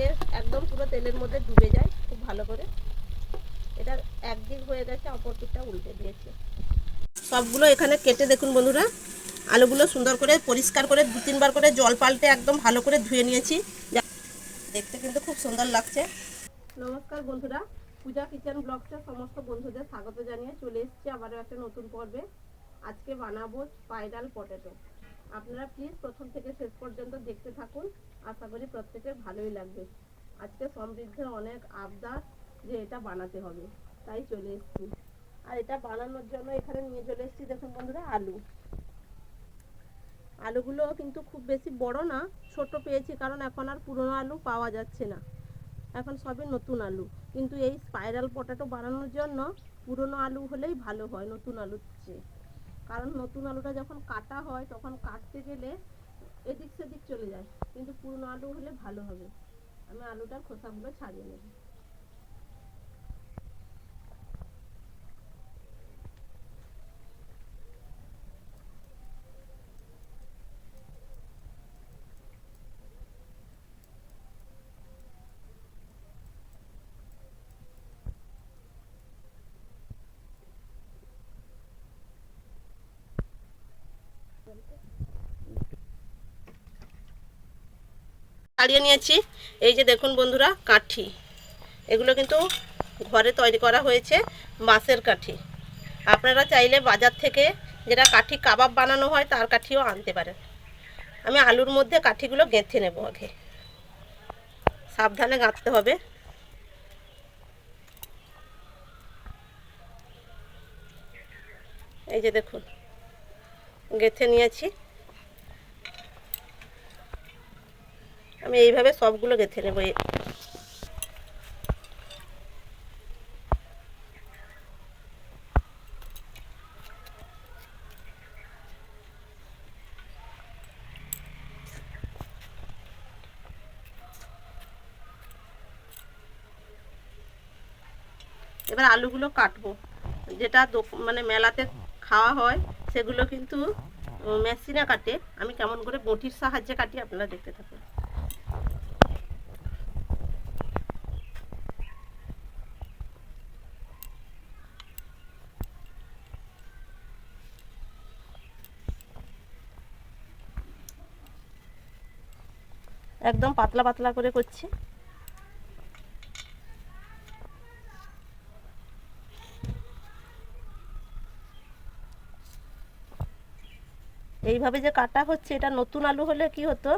যাতে একদম পুরো তেলের মধ্যে ডুবে যায় খুব ভালো করে। এটা একদিক হয়ে গেছে, অপর দিকটা উল্টে দিয়েছি। সবগুলো এখানে কেটে দেখুন বন্ধুরা। আলুগুলো সুন্দর করে পরিষ্কার করে দু তিনবার করে জল পাল্টে একদম ভালো করে ধুয়ে নিয়েছি। দেখতে কিন্তু খুব সুন্দর লাগছে। নমস্কার বন্ধুরা। পূজা কিচেন ব্লগসে সমস্ত বন্ধুদের স্বাগত জানিয়ে চলে এসেছি আবারও একটা নতুন পর্বে। আজকে বানাবো স্পাইরাল পটেটো। আপনারা প্লিজ প্রথম থেকে শেষ পর্যন্ত দেখতে থাকুন। আশা করি প্রত্যেকের ভালোই লাগবে। আজকে সমৃদ্ধের অনেক আবদার যে এটা বানাতে হবে। তাই চলে এসেছি। আর এটা বানানোর জন্য এখানে নিয়ে চলে এসেছি, দেখুন বন্ধুরা, আলু। আলুগুলো কিন্তু খুব বেশি বড় না, ছোট পেয়েছি কারণ এখন আর পুরনো আলু পাওয়া যাচ্ছে না। এখন সবই নতুন আলু। কিন্তু এই স্পাইরাল পটাটো বানানোর জন্য পুরনো আলু হলেই ভালো হয়, নতুন আলুর চেয়ে। কারণ নতুন আলুটা যখন কাটা হয়, তখন কাটতে গেলে এদিক সেদিক চলে যায়। কিন্তু পুরনো আলু হলে ভালো হবে। আমি আলুটার খোসাগুলো ছাড়িয়ে নেব। ছাড়িয়ে নিয়েছি। এই যে দেখুন বন্ধুরা, কাঠি। এগুলো কিন্তু ঘরে তৈরি করা হয়েছে বাঁশের কাঠি। আপনারা চাইলে বাজার থেকে যেটা কাঠি কাবাব বানানো হয়, তার কাঠিও আনতে পারেন। আমি আলুর মধ্যে কাঠিগুলো গেঁথে নেব আগে। সাবধানে গাঁথতে হবে। এই যে দেখুন, গেঁথে নিয়েছি। আমি এইভাবে সবগুলো গেঁথে নেব। এবার আলুগুলো কাটবো। যেটা মানে মেলাতে খাওয়া হয়, সেগুলো কিন্তু মেশিনে কাটে। আমি কেমন করে বটির সাহায্যে কাটি, আপনারা দেখতে থাকুন। একদম পাতলা পাতলা করে করছি। এইভাবে যে কাটা হচ্ছে, এটা নতুন আলু হলে কি হতো?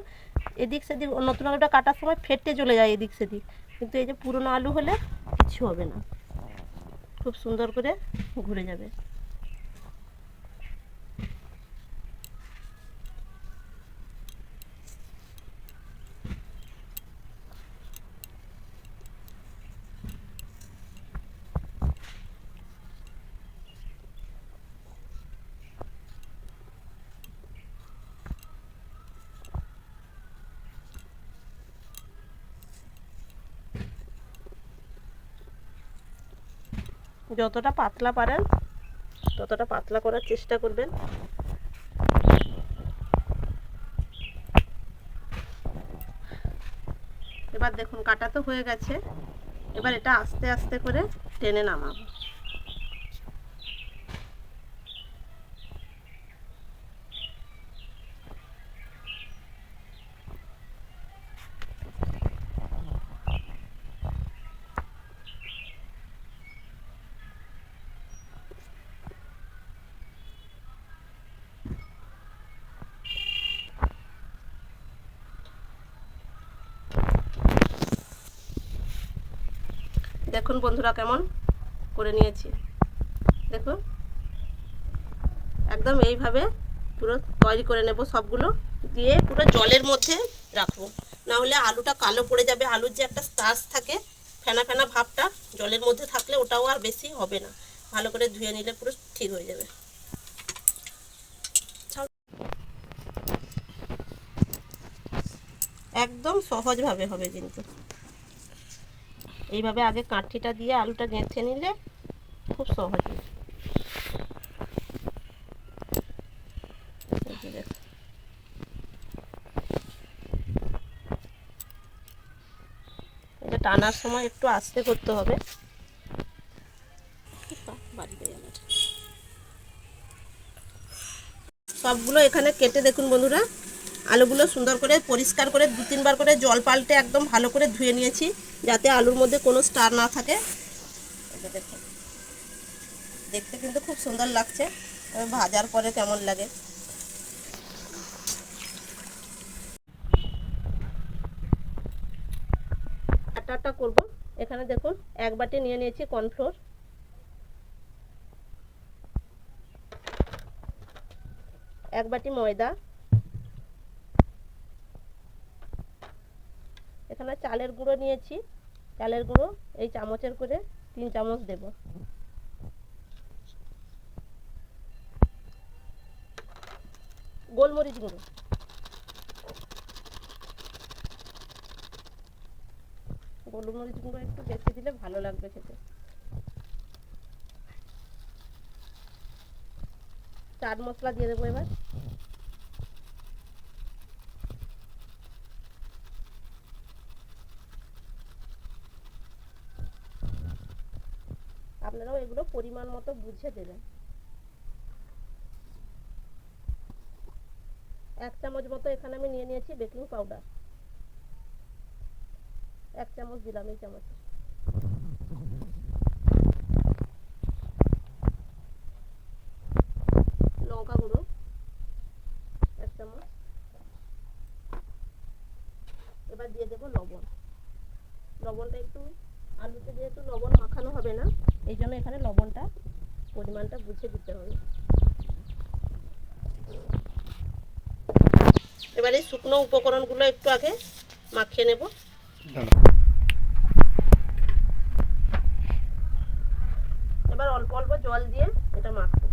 এদিক সেদিক, নতুন আলুটা কাটার সময় ফেটে চলে যায় এদিক সেদিক। কিন্তু এই যে পুরনো আলু হলে কিছু হবে না। খুব সুন্দর করে ঘুরে যাবে। যতটা পাতলা পারেন, ততটা পাতলা করার চেষ্টা করবেন। এবার দেখুন, কাটা তো হয়ে গেছে। এবার এটা আস্তে আস্তে করে টেনে নামাবো। দেখুন বন্ধুরা কেমন করে নিয়েছি। দেখুন। একদম এইভাবে পুরো তৈরি করে নেব সবগুলো। দিয়ে পুরো জলের মধ্যে রাখব। না হলে আলুটা কালো পড়ে যাবে। আলুর যে একটা স্টার্চ থাকে, ফেনা ফেনা ভাবটা জলের মধ্যে থাকলে ওটাও আর বেশি হবে না। ভালো করে ধুয়ে নিলে পুরো ঠিক হয়ে যাবে। একদম সহজভাবে হবে কিন্তু। এইভাবে আগে কাঠিটা দিয়ে আলুটা গেঁথে নিলে খুব সহজে। এটা টানার সময় একটু আস্তে করতে হবে। সবগুলো এখানে কেটে দেখুন বন্ধুরা আলুগুলো সুন্দর করে পরিষ্কার করে দু তিনবার করে জল পাল্টে একদম ভালো করে ধুয়ে নিয়েছি, যাতে আলুর মধ্যে কোনো স্টার না থাকে। দেখতে কিন্তু খুব সুন্দর লাগছে। ভাজার পরে কেমন লাগে? আটাটা করব। এখানে দেখুন, এক বাটি নিয়ে নিয়েছি কর্নফ্লোর। এক বাটি ময়দা। এখানে চালের গুঁড়ো নিয়েছি। চালের গুঁড়ো এই চামচের করে তিন চামচ দেব। গোলমরিচ গুঁড়ো। গোলমরিচ গুঁড়ো একটু বেশি দিলে ভালো লাগবে খেতে। চাট মশলা দিয়ে দেবো এবার আপনারাও এগুলো পরিমাণ মতো বুঝে দেবেন এক চামচ মতো এখানে আমি নিয়ে নিয়েছি বেকিং পাউডার। এক চামচ দিলাম এই চামচ লঙ্কা গুঁড়ো এক চামচ এবার দিয়ে দেবো লবণ লবণটা একটু আলুতে যেহেতু লবণ মাখানো হবে না এই জন্য এখানে লবণটা পরিমাণটা বুঝে দিতে হবে। এবারে শুকনো উপকরণগুলো একটু আগে মাখিয়ে নেব। এবার অল্প অল্প জল দিয়ে এটা মাখবো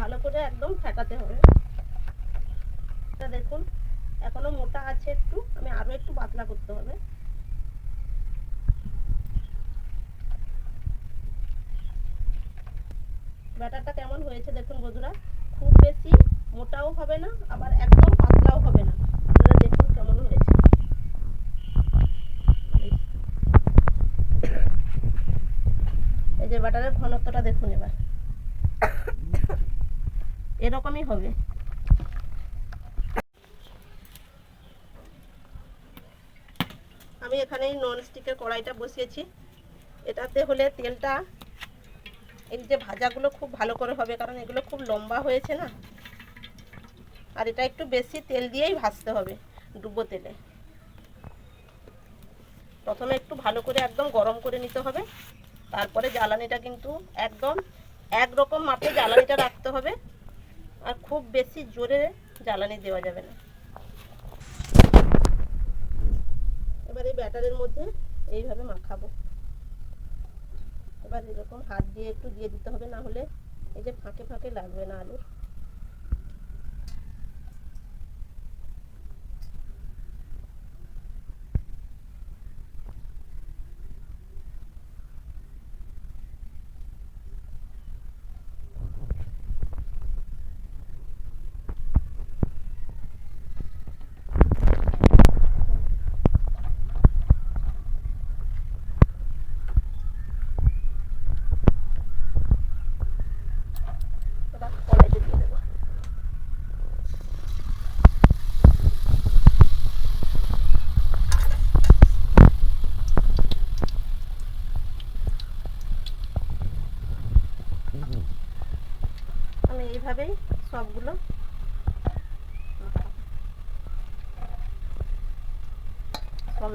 ভালো করে একদম ফেটাতে হবে। এটা দেখুন, এখনও মোটা আছে একটু, আমি আরও একটু পাতলা করতে হবে। ব্যাটারটা কেমন হয়েছে দেখুন বন্ধুরা, খুব বেশি মোটাও হবে না, আবার একদম পাতলাও হবে না। দেখুন কেমন হয়েছে। এই যে ব্যাটারের ঘনত্বটা দেখুন এবার। এরকমই হবে। আমি এখানে এই নন স্টিকের কড়াইটা বসিয়েছি। এটাতে হলে তেলটা, এই যে ভাজাগুলো খুব ভালো করে হবে, কারণ এগুলো খুব লম্বা হয়েছে না। আর এটা একটু বেশি তেল দিয়েই ভাজতে হবে ডুবো তেলে। প্রথমে একটু ভালো করে একদম গরম করে নিতে হবে। তারপরে জ্বালানিটা কিন্তু একদম, একরকম মাপে জ্বালানিটা রাখতে হবে। আর খুব বেশি জোরে জ্বালানি দেওয়া যাবে না। এবার এই ব্যাটারের মধ্যে এইভাবে মাখাবো। এবার এরকম হাত দিয়ে একটু দিয়ে দিতে হবে, না হলে এই যে ফাঁকে ফাঁকে লাগবে না আলুর এবার কড়াইতে দিয়ে দেবো আমি এইভাবেই সবগুলো মাখাবো।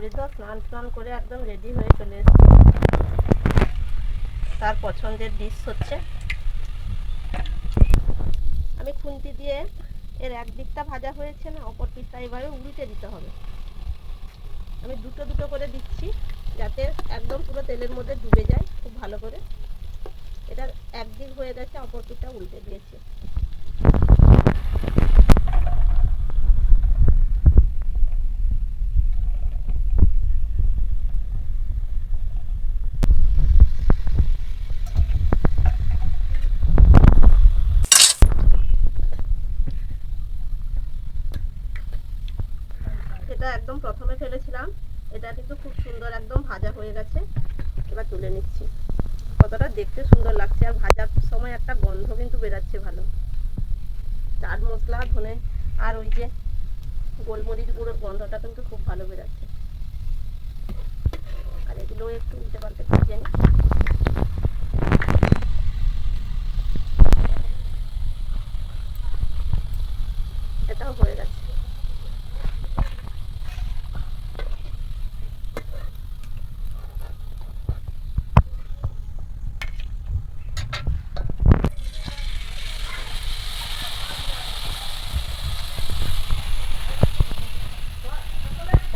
সমৃদ্ধ স্নান স্নান করে একদম রেডি হয়ে চলে এসেছে। তার পছন্দের ডিশ হচ্ছে আমি খুন্তি দিয়ে এর এক দিকটা ভাজা হয়েছে না, অপর দিকটা এভাবে উল্টে দিতে হবে। আমি দুটো দুটো করে দিচ্ছি যাতে একদম পুরো তেলের মধ্যে ডুবে যায় খুব ভালো করে। এটার একদিক হয়ে গেছে, অপর দিকটা উল্টে দিয়েছি আলুটা একদম প্রথমে ফেলেছিলাম এটা কিন্তু খুব সুন্দর একদম ভাজা হয়ে গেছে। এবার তুলে নিচ্ছি। কতটা দেখতে সুন্দর লাগছে আর ভাজার সময় একটা গন্ধ কিন্তু বেরাচ্ছে ভালো। চাট মশলা, ধনে আর ওই যে গোলমরিচ গুঁড়োর গন্ধটা কিন্তু খুব ভালো বেরাচ্ছে। আর এগুলো একটু নিতে পাল্টে ভেজে এটাও হয়ে গেছে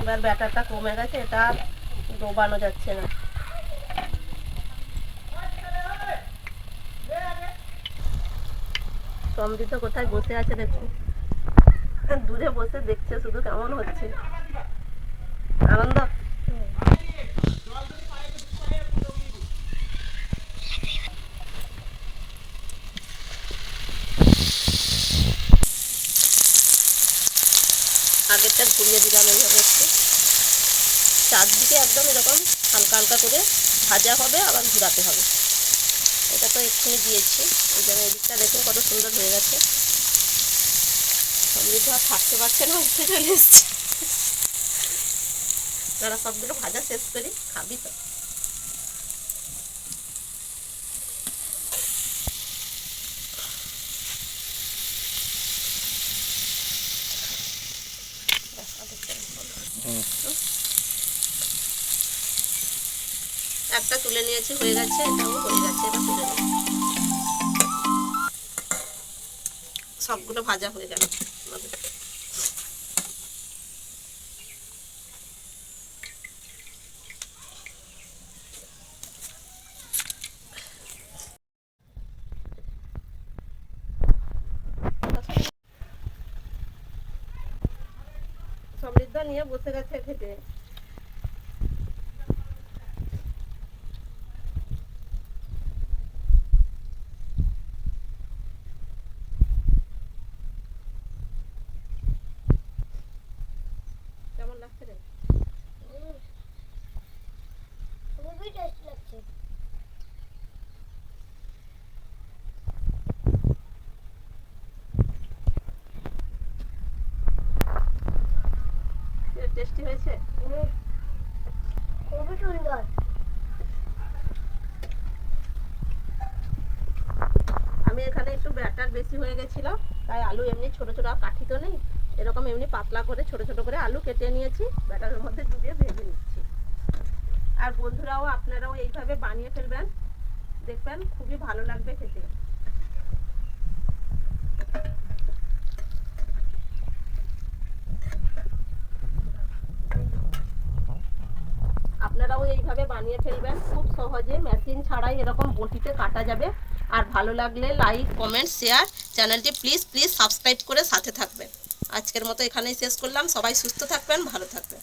এবার ব্যাটারটা কমে গেছে, এটা ডোবানো যাচ্ছে না। সমৃদ্ধ কোথায় বসে আছে দেখুন দূরে বসে দেখছে, শুধু কেমন হচ্ছে। আনন্দ আগেরটা ঘুরিয়ে দিলাম এইভাবে একটু। চারদিকে একদম এরকম হালকা হালকা করে ভাজা হবে, আবার ঘুরাতে হবে। এটা তো এক্ষুনি দিয়েছি। ওই জন্য এদিকটা দেখুন কত সুন্দর হয়ে গেছে। সমৃদ্ধ আর থাকতে পারছে না উঠে চলে এসছে তারা সবগুলো ভাজা শেষ করি, খাবি তো ব্যাস, আরেকটা বলো। একটা তুলে নিয়েছি, হয়ে গেছে এটাও হয়ে গেছে, এবার তুলে নিয়ে সবগুলো ভাজা হয়ে গেল আমাদের। সমৃদ্ধ নিয়ে বসে গেছে খেতে কেমন লাগছে রে খুবই টেস্ট লাগছে টেস্টি হয়েছে? খুবই সুন্দর। আমি এখানে একটু ব্যাটার বেশি হয়ে গেছিল তাই আলু এমনি ছোট ছোট কাঠি তো নেই। এরকম এমনি পাতলা করে ছোট ছোট করে আলু কেটে নিয়েছি ব্যাটারের মধ্যে ডুবিয়ে ভেজে নিচ্ছি। আর বন্ধুরাও আপনারাও এইভাবে বানিয়ে ফেলবেন। দেখবেন খুবই ভালো লাগবে খেতে। আপনারাও এইভাবে বানিয়ে ফেলবেন। খুব সহজে মেশিন ছাড়াই এরকম বটিতে কাটা যাবে। আর ভালো লাগলে লাইক কমেন্ট শেয়ার চ্যানেলটি প্লিজ প্লিজ সাবস্ক্রাইব করে সাথে থাকবেন। আজকের মতো এখানেই শেষ করলাম। সবাই সুস্থ থাকবেন, ভালো থাকবেন।